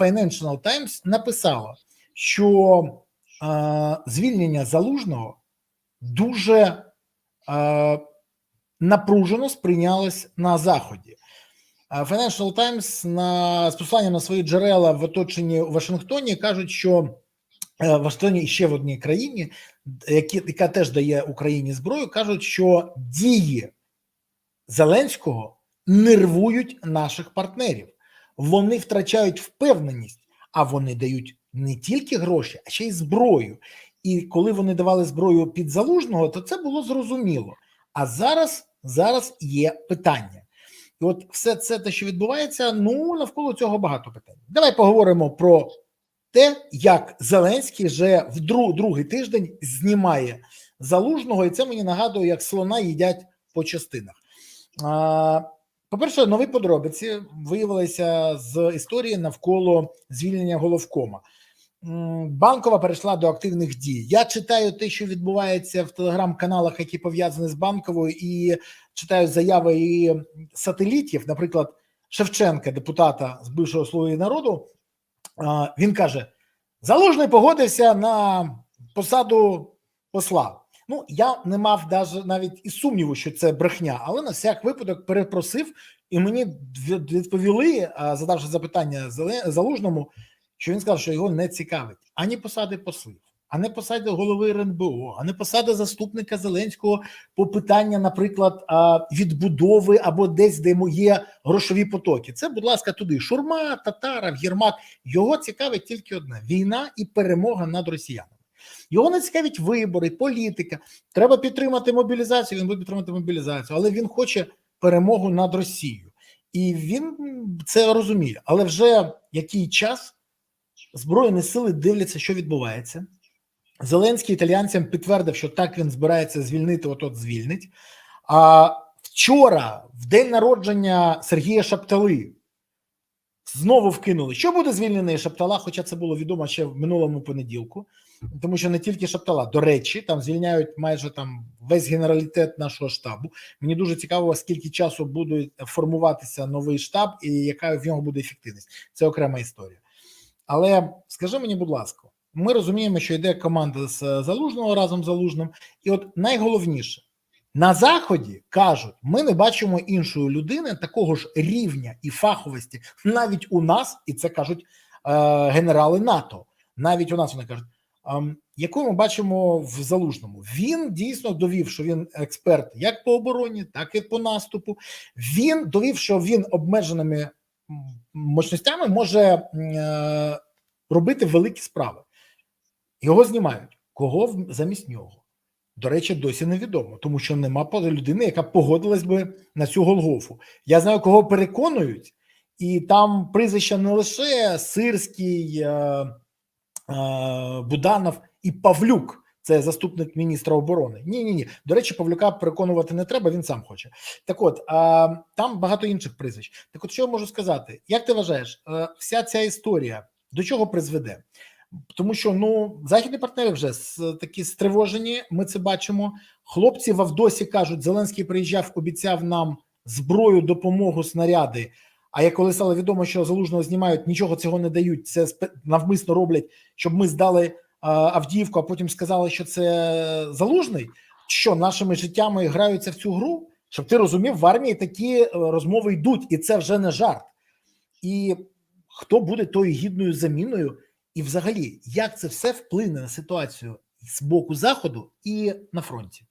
Financial Times написало, що е, звільнення залужного дуже е, напружено сприйнялось на заході. Financial Times на з посиланням на свої джерела в оточенні у Вашингтоні кажуть, що е, в Вашингтоні і ще в одній країні, які, яка теж дає Україні зброю, кажуть, що дії Зеленського нервують наших партнерів. Вони втрачають впевненість, а вони дають не тільки гроші, а ще й зброю. І коли вони давали зброю під залужного, то це було зрозуміло. А зараз, зараз є питання. І от все це те, що відбувається, ну навколо цього багато питань. Давай поговоримо про те, як Зеленський вже в друг, другий тиждень знімає залужного, і це мені нагадує, як слона їдять по частинах. А, По-перше, нові подробиці виявилися з історії навколо звільнення головкома. Банкова перейшла до активних дій. Я читаю те, що відбувається в телеграм-каналах, які пов'язані з банковою, і читаю заяви і сателітів, наприклад, Шевченка, депутата з бившого «Слуги народу. Він каже: Залужний погодився на посаду посла. Ну, я не мав даже навіть і сумніву, що це брехня, але на всяк випадок перепросив, і мені від- відповіли, задавши запитання залужному, що він сказав, що його не цікавить ані посади послів, а не посади голови РНБО, а не посада заступника Зеленського по питання, наприклад, відбудови або десь, де є грошові потоки. Це, будь ласка, туди. Шурма, Татаров, Єрмак. Його цікавить тільки одне: війна і перемога над росіянами. Його не цікавить вибори, політика. Треба підтримати мобілізацію. Він буде підтримати мобілізацію, але він хоче перемогу над Росією, і він це розуміє. Але вже який час збройні сили дивляться, що відбувається. Зеленський італіянцям підтвердив, що так він збирається звільнити, от-от звільнить. А вчора, в день народження Сергія Шаптали, знову вкинули, що буде звільнений Шаптала, хоча це було відомо ще в минулому понеділку, тому що не тільки Шаптала, до речі, там звільняють майже там весь генералітет нашого штабу. Мені дуже цікаво, скільки часу буде формуватися новий штаб і яка в нього буде ефективність. Це окрема історія. Але скажи мені, будь ласка, ми розуміємо, що йде команда з залужного разом з залужним, і от найголовніше на заході кажуть: ми не бачимо іншої людини такого ж рівня і фаховості, навіть у нас, і це кажуть е, генерали НАТО. Навіть у нас вони кажуть, яку ми бачимо в залужному. Він дійсно довів, що він експерт як по обороні, так і по наступу. Він довів, що він обмеженими мощностями може е, робити великі справи. Його знімають. Кого замість нього? До речі, досі невідомо, тому що нема людини, яка погодилась би на цю Голгофу. Я знаю, кого переконують, і там прізвища не лише Сирський, е, Буданов і Павлюк. Це заступник міністра оборони. Ні, ні, ні. До речі, Павлюка переконувати не треба, він сам хоче. Так от а, там багато інших прізвищ. Так, от що я можу сказати? Як ти вважаєш, е, вся ця історія до чого призведе? Тому що ну західні партнери вже такі стривожені. Ми це бачимо. Хлопці в Авдосі кажуть, Зеленський приїжджав, обіцяв нам зброю, допомогу, снаряди. А як коли стало відомо, що залужного знімають, нічого цього не дають. Це навмисно роблять, щоб ми здали а, Авдіївку, а потім сказали, що це залужний. Що нашими життями граються в цю гру? Щоб ти розумів, в армії такі е, розмови йдуть, і це вже не жарт. І хто буде тою гідною заміною? І, взагалі, як це все вплине на ситуацію з боку заходу і на фронті?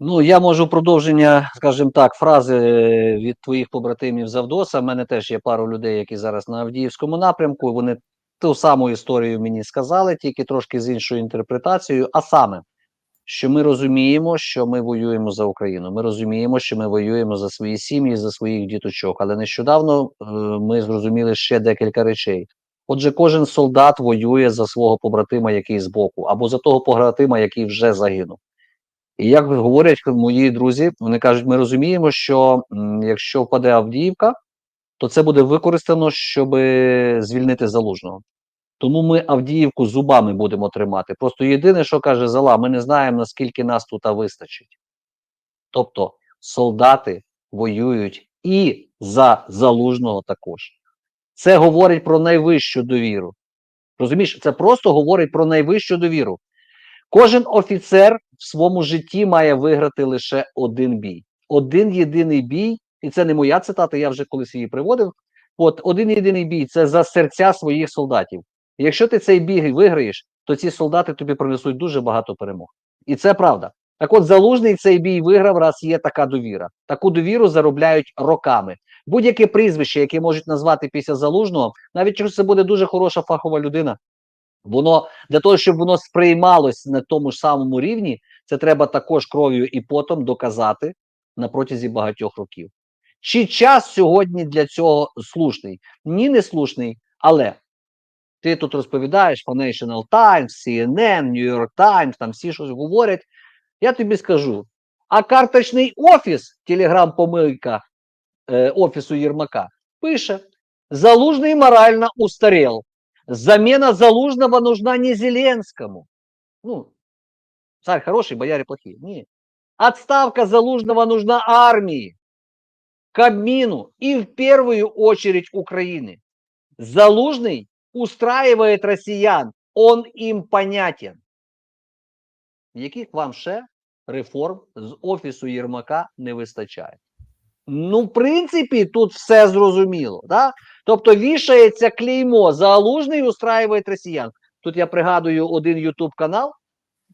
Ну, я можу продовження, скажімо так, фрази від твоїх побратимів з Авдоса. У мене теж є пару людей, які зараз на Авдіївському напрямку. Вони ту саму історію мені сказали, тільки трошки з іншою інтерпретацією. А саме, що ми розуміємо, що ми воюємо за Україну. Ми розуміємо, що ми воюємо за свої сім'ї, за своїх діточок. Але нещодавно е, ми зрозуміли ще декілька речей. Отже, кожен солдат воює за свого побратима, який збоку, або за того побратима, який вже загинув. І як говорять мої друзі, вони кажуть: ми розуміємо, що якщо впаде Авдіївка, то це буде використано, щоб звільнити залужного. Тому ми Авдіївку зубами будемо тримати. Просто єдине, що каже Зала, ми не знаємо, наскільки нас тут вистачить. Тобто солдати воюють і за залужного також. Це говорить про найвищу довіру. Розумієш, це просто говорить про найвищу довіру. Кожен офіцер в своєму житті має виграти лише один бій. Один єдиний бій, і це не моя цитата, я вже колись її приводив. От один єдиний бій це за серця своїх солдатів. Якщо ти цей бій виграєш, то ці солдати тобі принесуть дуже багато перемог. І це правда. Так от залужний цей бій виграв, раз є така довіра. Таку довіру заробляють роками. Будь-яке прізвище, яке можуть назвати після залужного, навіть якщо це буде дуже хороша фахова людина, воно для того, щоб воно сприймалось на тому ж самому рівні, це треба також кров'ю і потом доказати на протязі багатьох років. Чи час сьогодні для цього слушний? Ні, не слушний, але ти тут розповідаєш Financial Times, CNN, New York Times, там всі щось говорять. Я тобі скажу: а карточний офіс, телеграм-помилка е, офісу Єрмака, пише: Залужний морально устарел. Замена Залужного нужна не Зеленскому. Ну, царь хороший, бояре плохие. Нет. Отставка Залужного нужна армии, Кабмину и в первую очередь Украины. Залужный устраивает россиян, он им понятен. Яких вам ще реформ з офісу Єрмака не вистачає? Ну, в принципі, тут все зрозуміло. Да? Тобто вішається клеймо залужний устраює росіян. Тут я пригадую один Ютуб канал,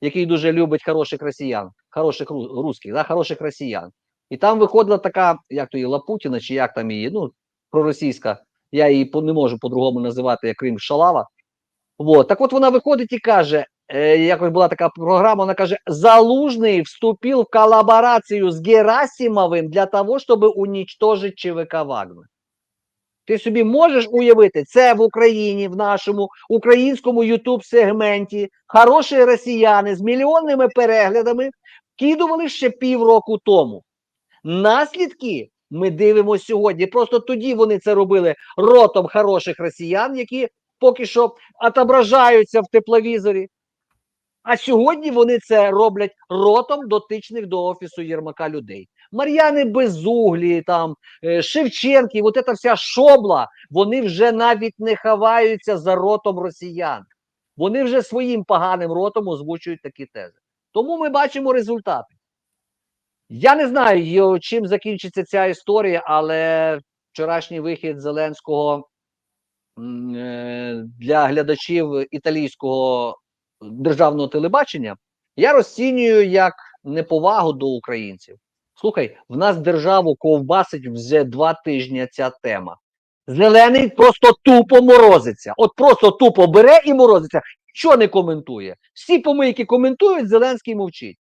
який дуже любить хороших росіян, хороших русських, да, хороших росіян. І там виходила така, як то її Лапутіна, чи як там її, ну, проросійська, я її по- не можу по-другому називати, як Крим Шалава. Вот. Так от вона виходить і каже: е, якось була така програма, вона каже: Залужний вступив в колаборацію з Герасимовим для того, щоб унічтожити ЧВК Вагнер. Ти собі можеш уявити, це в Україні, в нашому українському Ютуб сегменті хороші росіяни з мільйонними переглядами вкидували ще півроку тому. Наслідки ми дивимося сьогодні. Просто тоді вони це робили ротом хороших росіян, які поки що отображаються в тепловізорі. А сьогодні вони це роблять ротом дотичних до офісу Єрмака людей. Мар'яни Безуглі, там е, Шевченки, от ця вся шобла, вони вже навіть не ховаються за ротом росіян. Вони вже своїм поганим ротом озвучують такі тези. Тому ми бачимо результати. Я не знаю, чим закінчиться ця історія, але вчорашній вихід Зеленського е, для глядачів італійського державного телебачення я розцінюю як неповагу до українців. Слухай, в нас державу ковбасить вже два тижні ця тема. Зелений просто тупо морозиться. От просто тупо бере і морозиться. Що не коментує? Всі помийки коментують, Зеленський мовчить.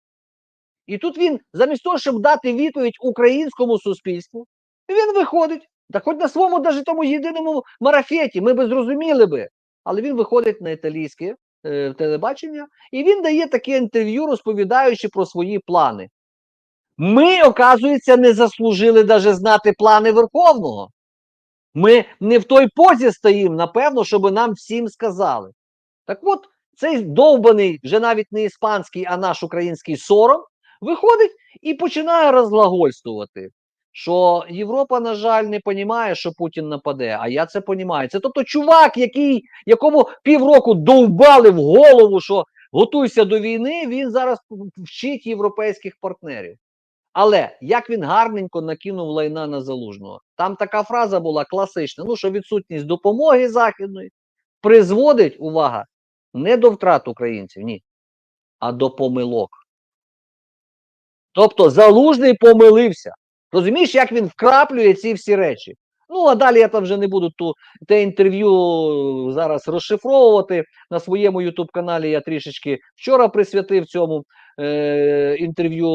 І тут він, замість того, щоб дати відповідь українському суспільству, він виходить, та хоч на своєму даже тому єдиному марафеті, ми би зрозуміли би. Але він виходить на італійське е, телебачення і він дає таке інтерв'ю, розповідаючи про свої плани. Ми, оказується, не заслужили даже знати плани Верховного. Ми не в той позі стоїмо, напевно, щоб нам всім сказали. Так от, цей довбаний, вже навіть не іспанський, а наш український сором, виходить і починає розглагольствувати, що Європа, на жаль, не розуміє, що Путін нападе, а я це розумію. Це тобто чувак, який, якому півроку довбали в голову, що готуйся до війни, він зараз вчить європейських партнерів. Але як він гарненько накинув лайна на залужного. Там така фраза була класична: ну що відсутність допомоги західної призводить, увага, не до втрат українців, ні, а до помилок. Тобто залужний помилився. Розумієш, як він вкраплює ці всі речі. Ну, а далі я там вже не буду ту, те інтерв'ю зараз розшифровувати. На своєму ютуб-каналі я трішечки вчора присвятив цьому е, інтерв'ю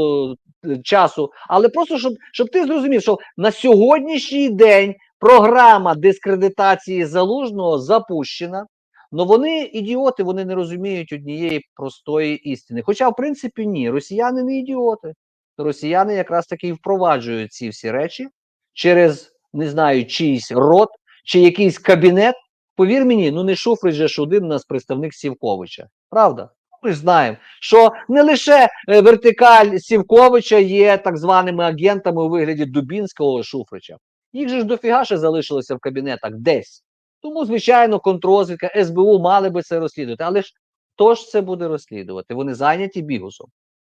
е, часу. Але просто щоб, щоб ти зрозумів, що на сьогоднішній день програма дискредитації залужного запущена. Ну вони ідіоти, вони не розуміють однієї простої істини. Хоча, в принципі, ні, росіяни не ідіоти. Росіяни якраз таки і впроваджують ці всі речі через не знаю, чийсь рот чи якийсь кабінет. Повір мені, ну не Шуфрич же ж один у нас представник Сівковича. Правда? Ми знаємо, що не лише е, вертикаль Сівковича є так званими агентами у вигляді Дубінського Шуфрича. Їх же ж дофіга ще залишилося в кабінетах десь. Тому, звичайно, контрозвідка, СБУ мали би це розслідувати. Але ж хто ж це буде розслідувати? Вони зайняті бігусом.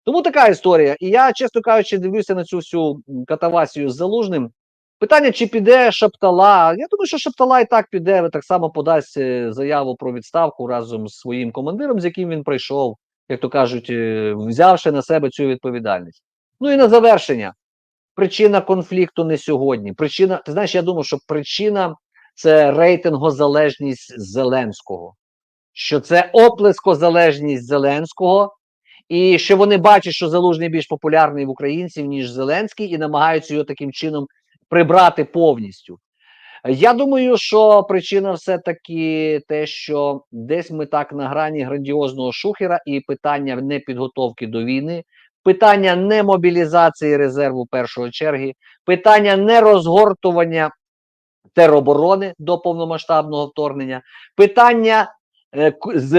Тому така історія. І я, чесно кажучи, дивлюся на цю всю катавасію з залужним. Питання, чи піде Шаптала. Я думаю, що Шаптала і так піде, так само подасть е, заяву про відставку разом з своїм командиром, з яким він прийшов, як то кажуть, е, взявши на себе цю відповідальність. Ну і на завершення. Причина конфлікту не сьогодні. Причина, ти знаєш, я думаю, що причина це рейтингозалежність Зеленського, що це оплескозалежність Зеленського, і що вони бачать, що Залужний більш популярний в українців, ніж Зеленський, і намагаються його таким чином прибрати повністю. Я думаю, що причина все-таки те, що десь ми так на грані грандіозного шухера і питання непідготовки до війни, питання не мобілізації резерву першої черги, питання не розгортування тероборони до повномасштабного вторгнення, питання е, к- з,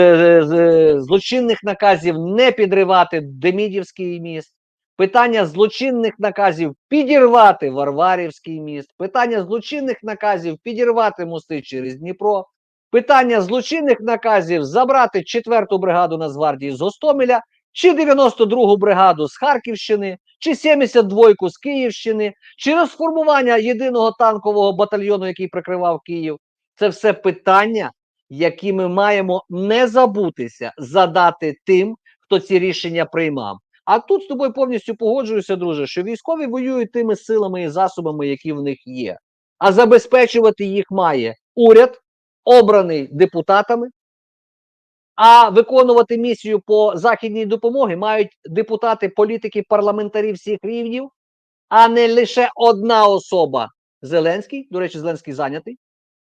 з, злочинних наказів не підривати Демідівський міст, питання злочинних наказів підірвати Варварівський міст, питання злочинних наказів підірвати мости через Дніпро, питання злочинних наказів забрати 4-ту бригаду Нацгвардії з Гостомеля, чи 92-гу бригаду з Харківщини, чи 72-ку з Київщини, чи розформування єдиного танкового батальйону, який прикривав Київ. Це все питання, які ми маємо не забутися задати тим, хто ці рішення приймав. А тут з тобою повністю погоджуюся, друже, що військові воюють тими силами і засобами, які в них є. А забезпечувати їх має уряд, обраний депутатами. А виконувати місію по західній допомогі мають депутати, політики, парламентарі всіх рівнів, а не лише одна особа Зеленський. До речі, Зеленський зайнятий.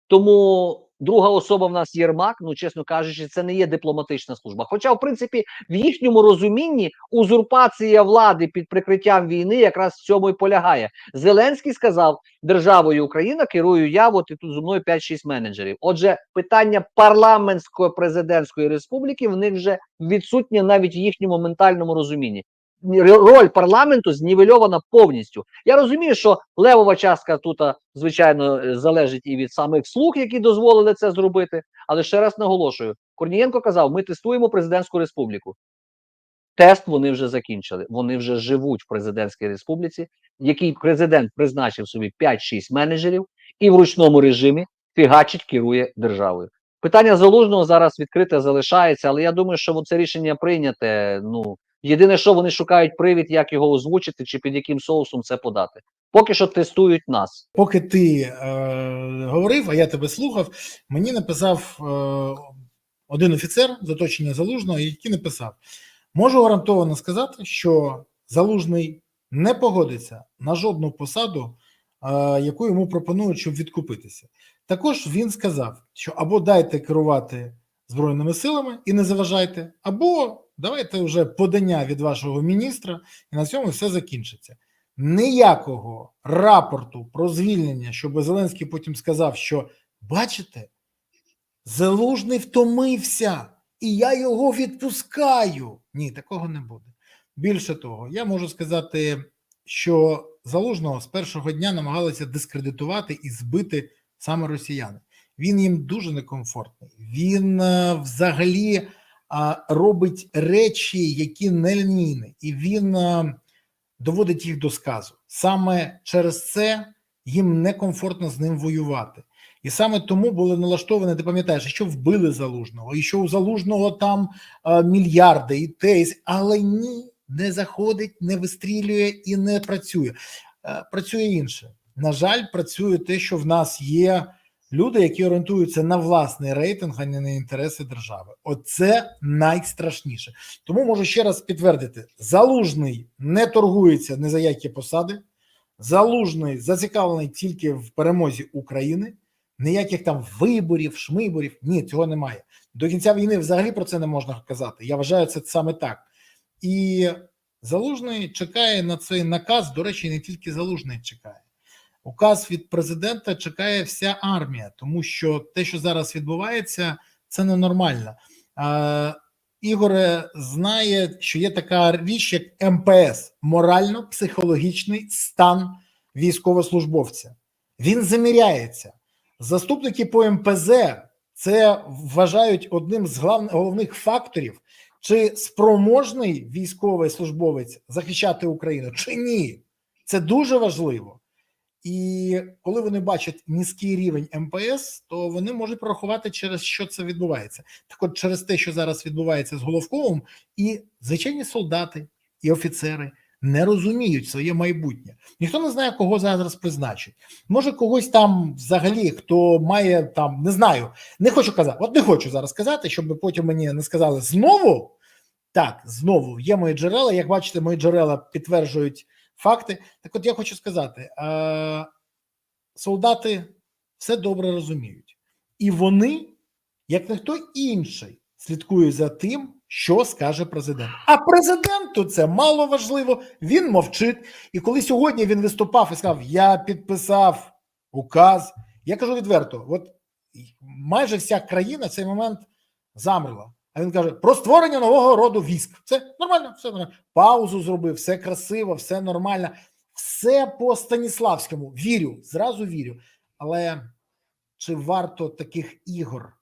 Тому друга особа в нас Єрмак. Ну, чесно кажучи, це не є дипломатична служба. Хоча, в принципі, в їхньому розумінні узурпація влади під прикриттям війни якраз в цьому і полягає. Зеленський сказав: державою Україна керую я, от і тут зі мною 5-6 менеджерів. Отже, питання парламентської президентської республіки в них вже відсутнє навіть в їхньому ментальному розумінні. Роль парламенту знівельована повністю. Я розумію, що левова частка тут, звичайно, е, залежить і від самих слуг, які дозволили це зробити. Але ще раз наголошую: Корнієнко казав: ми тестуємо президентську республіку. Тест вони вже закінчили. Вони вже живуть в президентській республіці, який президент призначив собі 5-6 менеджерів і в ручному режимі фігачить керує державою. Питання залужного зараз відкрите залишається, але я думаю, що це рішення прийняте. Ну єдине, що вони шукають привід, як його озвучити, чи під яким соусом це подати. Поки що тестують нас. Поки ти е, говорив, а я тебе слухав, мені написав е, один офіцер з оточення залужного, який написав: можу гарантовано сказати, що залужний не погодиться на жодну посаду, е, яку йому пропонують, щоб відкупитися. Також він сказав, що або дайте керувати збройними силами і не заважайте, або давайте вже подання від вашого міністра, і на цьому все закінчиться ніякого рапорту про звільнення, щоб Зеленський потім сказав, що бачите, Залужний втомився, і я його відпускаю. Ні, такого не буде. Більше того, я можу сказати, що Залужного з першого дня намагалися дискредитувати і збити саме росіяни. Він їм дуже некомфортний. Він е, взагалі робить речі, які не лінійні, і він. е, доводить їх до сказу. Саме через це їм некомфортно з ним воювати. І саме тому були налаштовані, ти пам'ятаєш, що вбили залужного, і що у залужного там е, мільярди, і те, але ні, не заходить, не вистрілює і не працює. Е, працює інше. На жаль, працює те, що в нас є люди, які орієнтуються на власний рейтинг, а не на інтереси держави. Оце найстрашніше. Тому можу ще раз підтвердити: залужний не торгується ні за які посади. Залужний зацікавлений тільки в перемозі України. Ніяких там виборів, шмиборів. Ні, цього немає. До кінця війни взагалі про це не можна казати. Я вважаю це саме так. І залужний чекає на цей наказ. До речі, не тільки залужний чекає. Указ від президента чекає вся армія, тому що те, що зараз відбувається, це ненормально. Е, Ігоре знає, що є така річ, як МПС морально-психологічний стан військовослужбовця. Він заміряється. Заступники по МПЗ це вважають одним з головних факторів, чи спроможний військовий службовець захищати Україну, чи ні. Це дуже важливо. І коли вони бачать низький рівень МПС, то вони можуть прорахувати, через що це відбувається. Так от через те, що зараз відбувається з Головковим, і звичайні солдати і офіцери не розуміють своє майбутнє. Ніхто не знає, кого зараз призначить. Може, когось там взагалі, хто має там, не знаю, не хочу казати, от не хочу зараз казати, щоб потім мені не сказали знову. Так, знову є мої джерела. Як бачите, мої джерела підтверджують факти. Так, от я хочу сказати: е- солдати все добре розуміють, і вони, як ніхто інший, слідкують за тим, що скаже президент. А президенту це мало важливо. Він мовчить. І коли сьогодні він виступав і сказав: Я підписав указ, я кажу відверто: от майже вся країна в цей момент замерла. А він каже: про створення нового роду військ. Це нормально, все нормально. Паузу зробив, все красиво, все нормально, все по Станіславському. Вірю, зразу вірю. Але чи варто таких ігор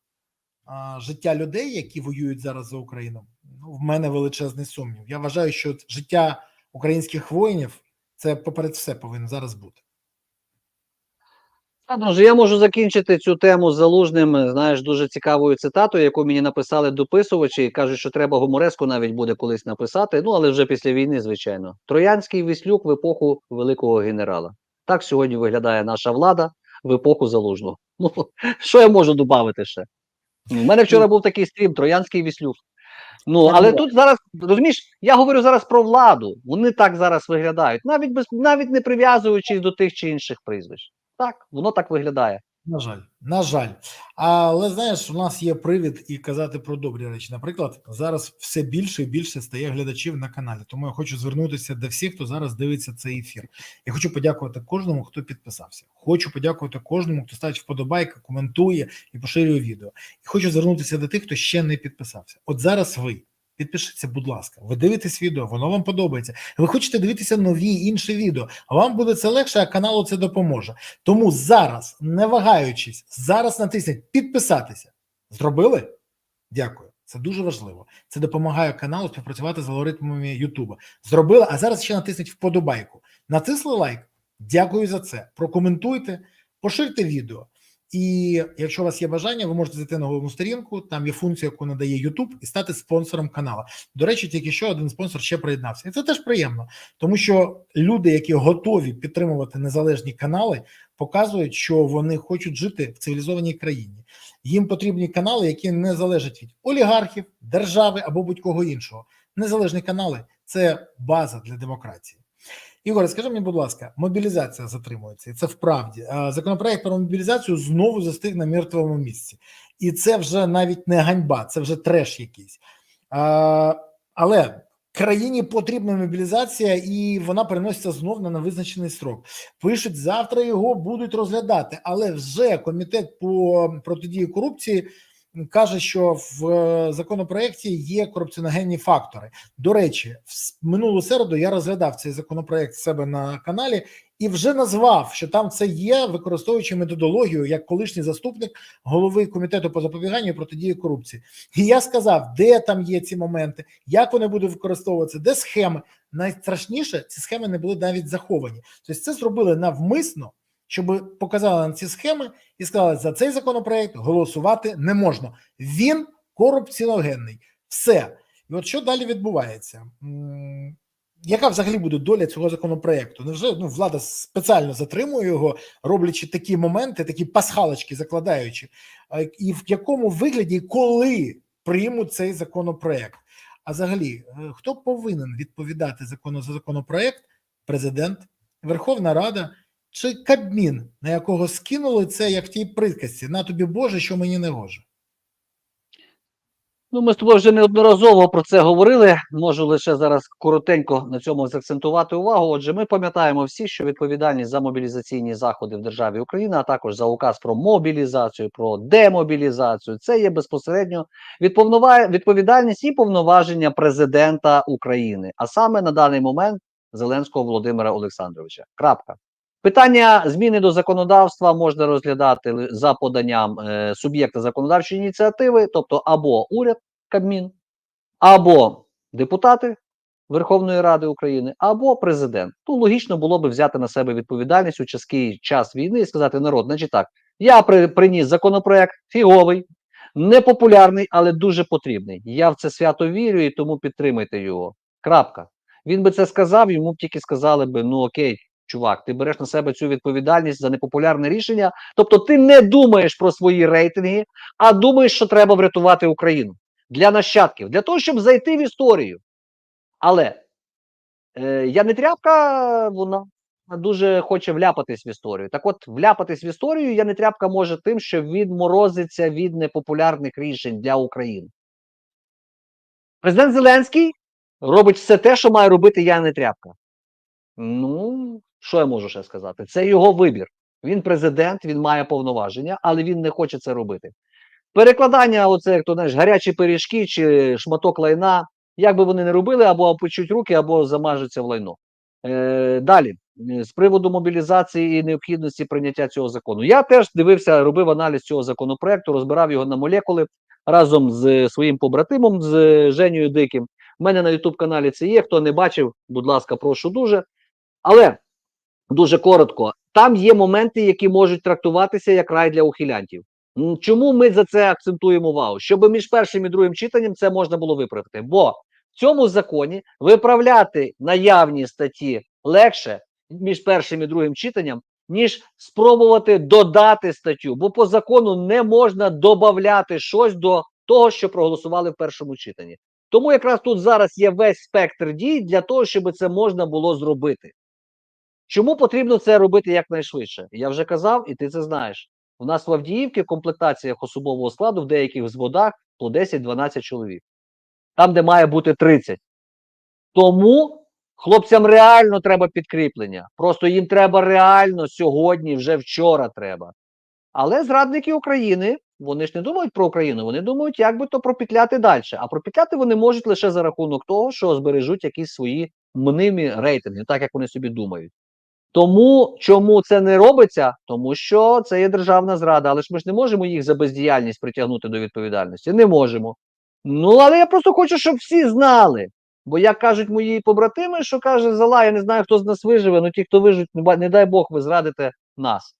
а, життя людей, які воюють зараз за Україну? Ну, в мене величезний сумнів. Я вважаю, що життя українських воїнів це поперед все повинно зараз бути. А, я можу закінчити цю тему з залужним, знаєш, дуже цікавою цитатою, яку мені написали дописувачі. Кажуть, що треба гумореску навіть буде колись написати. Ну, але вже після війни, звичайно. Троянський віслюк в епоху великого генерала. Так сьогодні виглядає наша влада в епоху залужного. Ну, що я можу додати ще? У мене вчора був такий стрім Троянський віслюк. Ну, але тут зараз розумієш, я говорю зараз про владу. Вони так зараз виглядають, навіть без навіть не прив'язуючись до тих чи інших прізвищ. Так, воно так виглядає. На жаль, на жаль. Але знаєш, у нас є привід і казати про добрі речі. Наприклад, зараз все більше і більше стає глядачів на каналі. Тому я хочу звернутися до всіх, хто зараз дивиться цей ефір. Я хочу подякувати кожному, хто підписався. Хочу подякувати кожному, хто ставить вподобайки, коментує і поширює відео. І хочу звернутися до тих, хто ще не підписався. От зараз ви. Підпишіться, будь ласка, ви дивитесь відео, воно вам подобається. Ви хочете дивитися нові інші відео, а вам буде це легше, а каналу це допоможе. Тому зараз, не вагаючись, зараз натисніть підписатися. Зробили? Дякую. Це дуже важливо. Це допомагає каналу співпрацювати з алгоритмами Ютуба. Зробили, а зараз ще натисніть вподобайку. Натисли лайк. Дякую за це. Прокоментуйте, поширте відео. І якщо у вас є бажання, ви можете зайти на головну сторінку. Там є функція, яку надає YouTube, і стати спонсором каналу. До речі, тільки що один спонсор ще приєднався, і це теж приємно, тому що люди, які готові підтримувати незалежні канали, показують, що вони хочуть жити в цивілізованій країні. Їм потрібні канали, які не залежать від олігархів, держави або будь-кого іншого. Незалежні канали це база для демократії. Ігоре, скажи мені, будь ласка, мобілізація затримується, і це вправді. Законопроект про мобілізацію знову застиг на мертвому місці, і це вже навіть не ганьба, це вже треш якийсь. Але країні потрібна мобілізація, і вона переноситься знов на невизначений срок. Пишуть, завтра його будуть розглядати, але вже комітет по протидії корупції каже, що в е, законопроекті є корупціоногенні фактори. До речі, в минулу середу я розглядав цей законопроект себе на каналі і вже назвав, що там це є, використовуючи методологію як колишній заступник голови комітету по запобіганню і протидії корупції. І я сказав, де там є ці моменти, як вони будуть використовуватися, де схеми. Найстрашніше ці схеми не були навіть заховані. Тобто це зробили навмисно, щоб показали на ці схеми і сказали, за цей законопроект голосувати не можна. Він корупціоногенний. Все. І от що далі відбувається? Яка взагалі буде доля цього законопроекту? Невже ну, влада спеціально затримує його, роблячи такі моменти, такі пасхалочки закладаючи, і в якому вигляді, коли приймуть цей законопроект? А взагалі, е, хто повинен відповідати закону за законопроект? Президент, Верховна Рада чи Кабмін, на якого скинули це як в тій приказці на тобі Боже, що мені не гоже. Ну, ми з тобою вже неодноразово про це говорили. Можу лише зараз коротенько на цьому закцентувати увагу. Отже, ми пам'ятаємо всі, що відповідальність за мобілізаційні заходи в державі Україна, а також за указ про мобілізацію, про демобілізацію, це є безпосередньо відповідальність і повноваження президента України, а саме на даний момент Зеленського Володимира Олександровича. Крапка. Питання зміни до законодавства можна розглядати за поданням е, суб'єкта законодавчої ініціативи, тобто або уряд Кабмін, або депутати Верховної Ради України, або президент. Ну, логічно було би взяти на себе відповідальність у чаский час війни і сказати народ, значить так, я при, приніс законопроект фіговий, непопулярний, але дуже потрібний. Я в це свято вірю і тому підтримайте його. Крапка. Він би це сказав, йому б тільки сказали би: ну окей, чувак, ти береш на себе цю відповідальність за непопулярне рішення. Тобто, ти не думаєш про свої рейтинги, а думаєш, що треба врятувати Україну для нащадків, для того, щоб зайти в історію. Але е, я не тряпка, вона дуже хоче вляпатись в історію. Так от, вляпатись в історію я не тряпка може тим, що відморозиться від непопулярних рішень для України. Президент Зеленський робить все те, що має робити я не тряпка. Ну, що я можу ще сказати? Це його вибір. Він президент, він має повноваження, але він не хоче це робити. Перекладання, оце як то знаєш, гарячі пиріжки чи шматок лайна, як би вони не робили, або опечуть руки, або замажуться в лайно. Е, далі, з приводу мобілізації і необхідності прийняття цього закону. Я теж дивився, робив аналіз цього законопроекту, розбирав його на молекули разом з своїм побратимом, з Женєю Диким. У мене на youtube каналі це є. Хто не бачив, будь ласка, прошу дуже. Але дуже коротко, там є моменти, які можуть трактуватися як рай для ухилянтів. Чому ми за це акцентуємо увагу? Щоб між першим і другим читанням це можна було виправити. Бо в цьому законі виправляти наявні статті легше між першим і другим читанням, ніж спробувати додати статтю. Бо по закону не можна додати щось до того, що проголосували в першому читанні. Тому якраз тут зараз є весь спектр дій для того, щоб це можна було зробити. Чому потрібно це робити якнайшвидше? Я вже казав, і ти це знаєш. У нас в Авдіївці комплектаціях особового складу в деяких взводах по 10-12 чоловік. Там, де має бути 30. Тому хлопцям реально треба підкріплення. Просто їм треба реально сьогодні, вже вчора треба. Але зрадники України, вони ж не думають про Україну, вони думають, як би то пропетляти далі. А пропетляти вони можуть лише за рахунок того, що збережуть якісь свої мнимі рейтинги, так як вони собі думають. Тому чому це не робиться? Тому що це є державна зрада, але ж ми ж не можемо їх за бездіяльність притягнути до відповідальності. Не можемо. Ну, але я просто хочу, щоб всі знали. Бо як кажуть мої побратими, що каже Зала, я не знаю, хто з нас виживе, але ті, хто виживуть, не не дай Бог, ви зрадите нас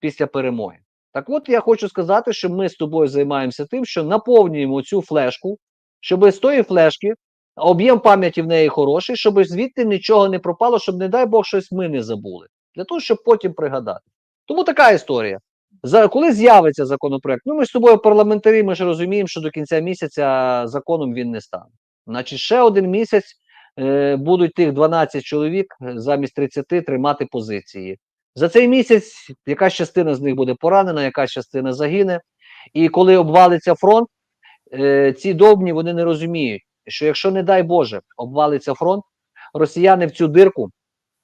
після перемоги. Так от я хочу сказати, що ми з тобою займаємося тим, що наповнюємо цю флешку, щоб з тої флешки об'єм пам'яті в неї хороший, щоб звідти нічого не пропало, щоб, не дай Бог, щось ми не забули. Для того, щоб потім пригадати. Тому така історія. За, коли з'явиться законопроект, ну ми з тобою парламентарі, ми ж розуміємо, що до кінця місяця законом він не стане. Значить, ще один місяць е, будуть тих 12 чоловік е, замість 30 тримати позиції. За цей місяць якась частина з них буде поранена, якась частина загине. І коли обвалиться фронт, е, ці довбні вони не розуміють, що якщо, не дай Боже, обвалиться фронт, росіяни в цю дирку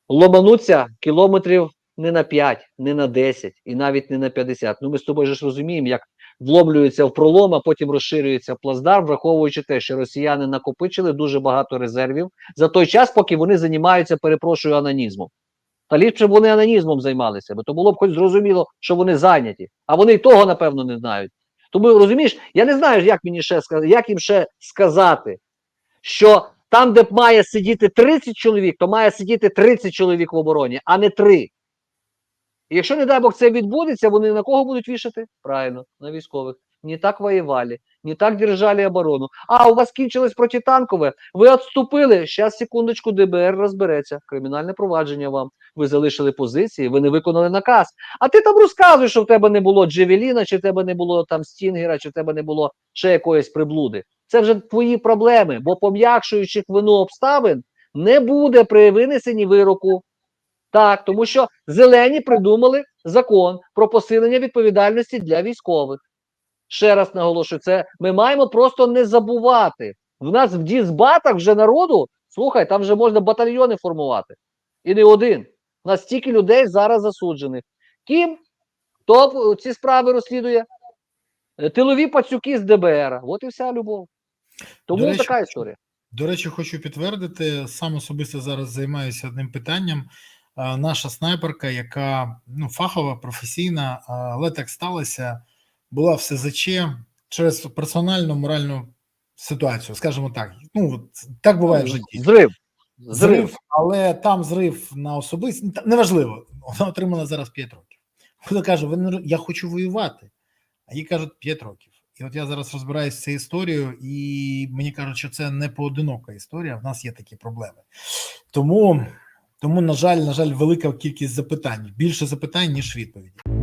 ломануться кілометрів не на 5, не на 10 і навіть не на 50. Ну ми з тобою ж розуміємо, як вломлюються в пролом, а потім розширюється плацдарм, враховуючи те, що росіяни накопичили дуже багато резервів за той час, поки вони займаються, перепрошую, анонізмом. Та ліпше б вони анонізмом займалися, бо то було б хоч зрозуміло, що вони зайняті, а вони й того, напевно, не знають. Тому розумієш, я не знаю, як мені ще сказати, як їм ще сказати, що там, де має сидіти 30 чоловік, то має сидіти 30 чоловік в обороні, а не 3. І якщо, не дай Бог, це відбудеться, вони на кого будуть вішати? Правильно, на військових. Не так воювали, не так держали оборону. А, у вас кінчилось протитанкове, ви відступили. Зараз, секундочку, ДБР розбереться. Кримінальне провадження вам. Ви залишили позиції, ви не виконали наказ. А ти там розказуєш, що в тебе не було Джевеліна, чи в тебе не було там Стінгера, чи в тебе не було ще якоїсь приблуди. Це вже твої проблеми, бо пом'якшуючих вину обставин не буде при винесенні вироку. Так, тому що зелені придумали закон про посилення відповідальності для військових. Ще раз наголошую, це ми маємо просто не забувати. В нас в дізбатах вже народу, слухай, там вже можна батальйони формувати. І не один. У нас стільки людей зараз засуджених. Ким? Хто ці справи розслідує? Е, Тилові пацюки з ДБР. От і вся любов. Тому До речі, така історія. До речі, хочу підтвердити, сам особисто зараз займаюся одним питанням. наша снайперка, яка ну, фахова, професійна, але так сталося, була в СЗЧ через персональну моральну ситуацію, скажімо так. Ну, так буває в житті. Зрив. Зрив. Зрив, але там зрив на особисті. Неважливо, вона отримала зараз 5 років. Вона каже: я хочу воювати. А їй кажуть 5 років. І от я зараз розбираюся з цією історією, і мені кажуть, що це не поодинока історія. В нас є такі проблеми. Тому, тому, на жаль, на жаль, велика кількість запитань. Більше запитань, ніж відповідей.